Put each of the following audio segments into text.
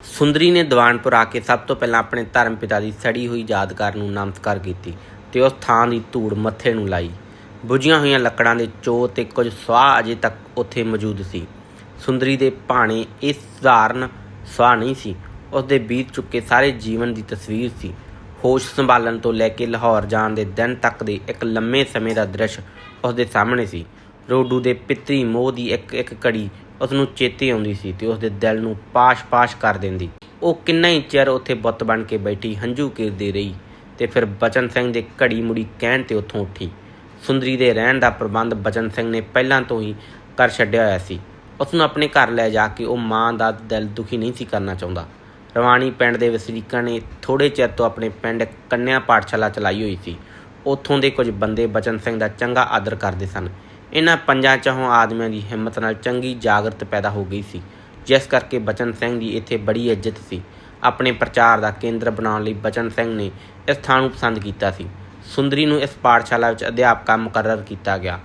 ਸੁੰਦਰੀ ਨੇ ਦੀਵਾਨਪੁਰ ਆ ਕੇ ਸਭ ਤੋਂ ਪਹਿਲਾਂ ਆਪਣੇ ਧਰਮ ਪਿਤਾ ਦੀ ਸੜੀ ਹੋਈ ਯਾਦਗਾਰ ਨੂੰ ਨਮਸਕਾਰ ਕੀਤੀ ਤੇ ਉਸ ਥਾਂ ਦੀ ਧੂੜ ਮੱਥੇ ਨੂੰ ਲਾਈ। ਬੁਝੀਆਂ ਹੋਈਆਂ ਲੱਕੜਾਂ ਦੇ ਚੋ ਤੇ ਕੁਝ ਸੁਆਹ ਅਜੇ ਤੱਕ ਉੱਥੇ ਮੌਜੂਦ ਸੀ। ਸੁੰਦਰੀ ਦੇ ਭਾਣੇ ਇਹ ਸਧਾਰਨ ਸੁਆਹ ਨਹੀਂ ਸੀ ਉਸ ਦੇ ਬੀਤ ਚੁੱਕੇ ਸਾਰੇ ਜੀਵਨ ਦੀ ਤਸਵੀਰ ਸੀ। ਹੋਸ਼ ਸੰਭਾਲਣ ਤੋਂ ਲੈ ਕੇ ਲਾਹੌਰ ਜਾਣ ਦੇ ਦਿਨ ਤੱਕ ਦੇ ਇੱਕ ਲੰਮੇ ਸਮੇਂ ਦਾ ਦ੍ਰਿਸ਼ ਉਸ ਦੇ ਸਾਹਮਣੇ ਸੀ। ਰੋਡੂ ਦੇ ਪਿੱਤਰੀ ਮੋਹ ਦੀ ਇੱਕ ਇੱਕ ਘੜੀ ਉਸ ਨੂੰ ਚੇਤੇ ਆਉਂਦੀ ਸੀ ਤੇ ਉਸ ਦੇ ਦਿਲ ਨੂੰ ਪਾਸ਼-ਪਾਸ਼ ਕਰ ਦਿੰਦੀ। ਉਹ ਕਿੰਨਾ ਹੀ ਚਿਰ ਉੱਥੇ ਬੁੱਤ ਬਣ ਕੇ ਬੈਠੀ, ਹੰਝੂ ਕਿਰਦੀ ਰਹੀ ਤੇ ਫਿਰ ਬਚਨ ਸਿੰਘ ਦੇ ਘੜੀ ਮੁੜੀ ਕਹਿਣ ਤੇ ਉੱਥੋਂ ਉੱਠੀ। ਸੁੰਦਰੀ ਦੇ ਰਹਿਣ ਦਾ ਪ੍ਰਬੰਧ ਬਚਨ ਸਿੰਘ ਨੇ ਪਹਿਲਾਂ ਤੋਂ ਹੀ ਕਰ ਛੱਡਿਆ ਹੋਇਆ ਸੀ। ਉਸ ਨੂੰ ਆਪਣੇ ਘਰ ਲੈ ਜਾ ਕੇ ਉਹ ਮਾਂ ਦਾ ਦਿਲ ਦੁਖੀ ਨਹੀਂ ਸੀ ਕਰਨਾ ਚਾਹੁੰਦਾ। ਰਵਾਣੀ ਪਿੰਡ ਦੇ ਵਸਨੀਕਾਂ ਨੇ ਥੋੜੇ ਚਿਰ ਤੋਂ ਆਪਣੇ ਪਿੰਡ ਕੰਨਿਆ ਪਾਠਸ਼ਾਲਾ ਚਲਾਈ ਹੋਈ ਸੀ। ਉੱਥੋਂ ਦੇ ਕੁਝ ਬੰਦੇ ਬਚਨ ਸਿੰਘ ਦਾ ਚੰਗਾ ਆਦਰ ਕਰਦੇ ਸਨ। ਇਹਨਾਂ ਪੰਜਾਂ ਚਾਹੋਂ ਆਦਮੀਆਂ ਦੀ ਹਿੰਮਤ ਨਾਲ ਚੰਗੀ ਜਾਗਰਤ ਪੈਦਾ ਹੋ ਗਈ ਸੀ, ਜਿਸ ਕਰਕੇ ਬਚਨ ਸਿੰਘ ਦੀ ਇੱਥੇ ਬੜੀ ਇੱਜ਼ਤ ਸੀ। ਆਪਣੇ ਪ੍ਰਚਾਰ ਦਾ ਕੇਂਦਰ ਬਣਾਉਣ ਲਈ ਬਚਨ ਸਿੰਘ ਨੇ ਇਸ ਥਾਂ ਨੂੰ ਪਸੰਦ ਕੀਤਾ ਸੀ। ਸੁੰਦਰੀ ਨੂੰ ਇਸ ਪਾਠਸ਼ਾਲਾ ਵਿੱਚ ਅਧਿਆਪਕਾ ਮੁਕਰਰ ਕੀਤਾ ਗਿਆ।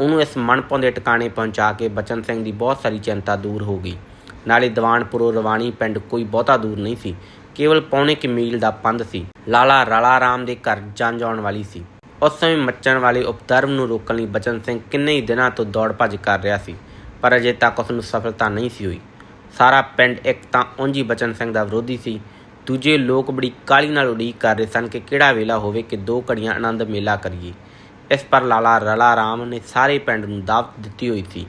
ਉਹਨੂੰ ਇਸ ਮਨਪਾਉਂਦੇ ਟਿਕਾਣੇ ਪਹੁੰਚਾ ਕੇ ਬਚਨ ਸਿੰਘ ਦੀ ਬਹੁਤ ਸਾਰੀ ਚਿੰਤਾ ਦੂਰ ਹੋ ਗਈ। ਨਾਲੇ ਦੀਵਾਨਪੁਰੋਂ ਰਵਾਣੀ ਪਿੰਡ ਕੋਈ ਬਹੁਤਾ ਦੂਰ ਨਹੀਂ ਸੀ, ਕੇਵਲ ਪੌਣੇ ਕਿ ਮੀਲ ਦਾ ਪੰਧ ਸੀ। ਲਾਲਾ ਰਾਲਾ ਰਾਮ ਦੇ ਘਰ ਜੰਜ ਆਉਣ ਵਾਲੀ ਸੀ। ਉਸ ਸਮੇਂ ਮੱਚਣ ਵਾਲੇ ਉਪਦਰਵ ਨੂੰ ਰੋਕਣ ਲਈ ਬਚਨ ਸਿੰਘ ਕਿੰਨੇ ਹੀ ਦਿਨਾਂ ਤੋਂ ਦੌੜ ਭੱਜ ਕਰ ਰਿਹਾ ਸੀ, ਪਰ ਅਜੇ ਤੱਕ ਉਸ ਨੂੰ ਸਫਲਤਾ ਨਹੀਂ ਸੀ ਹੋਈ। ਸਾਰਾ ਪਿੰਡ ਇੱਕ ਤਾਂ ਉਂਝ ਹੀ ਬਚਨ ਸਿੰਘ ਦਾ ਵਿਰੋਧੀ ਸੀ। ਦੂਜੇ ਲੋਕ ਬੜੀ ਕਾਲੀ ਨਾਲ ਉਡੀਕ ਕਰ ਰਹੇ ਸਨ ਕਿ ਕਿਹੜਾ ਵੇਲਾ ਹੋਵੇ ਕਿ ਦੋ ਘੜੀਆਂ ਆਨੰਦ ਮੇਲਾ ਕਰੀਏ। ਇਸ ਪਰ ਲਾਲਾ ਰਲਾ ਰਾਮ ਨੇ ਸਾਰੇ ਪਿੰਡ ਨੂੰ ਦਾਵਤ ਦਿੱਤੀ ਹੋਈ ਸੀ।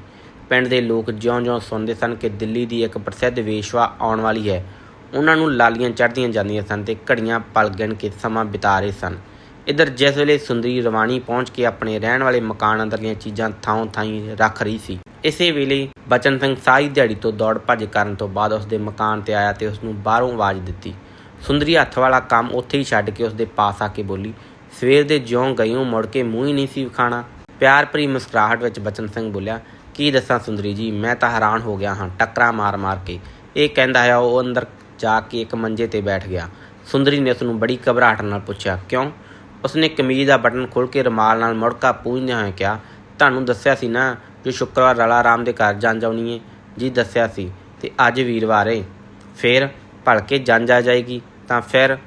ਪਿੰਡ ਦੇ ਲੋਕ ਜਿਉਂ-ਜਿਉਂ ਸੁਣਦੇ ਸਨ ਕਿ ਦਿੱਲੀ ਦੀ ਇੱਕ ਪ੍ਰਸਿੱਧ ਵੇਸ਼ਵਾ ਆਉਣ ਵਾਲੀ ਹੈ। ਉਹਨਾਂ ਨੂੰ ਲਾਲੀਆਂ ਚੜ੍ਹਦੀਆਂ ਜਾਂਦੀਆਂ ਸਨ ਤੇ ਘੜੀਆਂ ਪਲ ਗਿਣ ਕੇ ਸਮਾਂ ਬਿਤਾ ਰਹੇ ਸਨ। ਇਧਰ ਜਿਸ ਵੇਲੇ ਸੁੰਦਰੀ ਰਵਾਣੀ ਪਹੁੰਚ ਕੇ ਆਪਣੇ ਰਹਿਣ ਵਾਲੇ ਮਕਾਨ ਅੰਦਰਲੀਆਂ ਚੀਜ਼ਾਂ ਥਾਂ ਥਾਈਂ ਰੱਖ ਰਹੀ ਸੀ, ਇਸੇ ਵੇਲੇ ਬਚਨ ਸਿੰਘ ਸਾਰੀ ਦਿਹਾੜੀ ਤੋਂ ਦੌੜ ਭੱਜ ਕਰਨ ਤੋਂ ਬਾਅਦ ਉਸ ਦੇ ਮਕਾਨ ਤੇ ਆਇਆ ਤੇ ਉਸ ਨੂੰ ਬਾਹਰੋਂ ਆਵਾਜ਼ ਦਿੱਤੀ। ਸੁੰਦਰੀ ਹੱਥ ਵਾਲਾ ਕੰਮ ਉੱਥੇ ਹੀ ਛੱਡ ਕੇ ਉਸ ਦੇ ਪਾਸ ਆ ਕੇ ਬੋਲੀ, ਸਵੇਰ ਦੇ ਜਿਉਂ ਗਈਓ ਮੁੜ ਕੇ ਮੂੰਹ ਹੀ ਨਹੀਂ ਸੀ ਵਿਖਾਣਾ। ਪਿਆਰ ਭਰੀ ਮੁਸਕਰਾਹਟ ਵਿੱਚ ਬਚਨ ਸਿੰਘ ਬੋਲਿਆ, ਕੀ ਦੱਸਾਂ ਸੁੰਦਰੀ ਜੀ, ਮੈਂ ਤਾਂ ਹੈਰਾਨ ਹੋ ਗਿਆ ਹਾਂ, ਟੱਕਰਾਂ ਮਾਰ-ਮਾਰ ਕੇ। ਇਹ ਕਹਿੰਦਾ ਹੈ ਉਹ ਅੰਦਰ ਜਾ ਕੇ ਇੱਕ ਮੰਜੇ ਤੇ ਬੈਠ ਗਿਆ। ਸੁੰਦਰੀ ਨੇ ਉਸ ਨੂੰ ਬੜੀ ਘਬਰਾਹਟ ਨਾਲ ਪੁੱਛਿਆ, ਕਿਉਂ? ਉਸਨੇ ਕਮੀਜ਼ ਦਾ ਬਟਨ ਖੋਲ ਕੇ ਰੁਮਾਲ ਨਾਲ ਮੁੜਕਾ ਪੂੰਝਦਿਆਂ ਹੋਏ ਕਿਹਾ, ਤੁਹਾਨੂੰ ਦੱਸਿਆ ਸੀ ਨਾ ਜੋ ਸ਼ੁੱਕਰਵਾਰ ਰਲਾ ਰਾਮ ਦੇ ਘਰ ਜਾਂਚ ਆਉਣੀ ਏ? ਜੀ, ਦੱਸਿਆ ਸੀ ਤੇ ਅੱਜ ਵੀਰਵਾਰ ਏ। ਫਿਰ ਭਲਕੇ ਜੰਜ ਆ ਜਾਏਗੀ, ਤਾਂ ਫਿਰ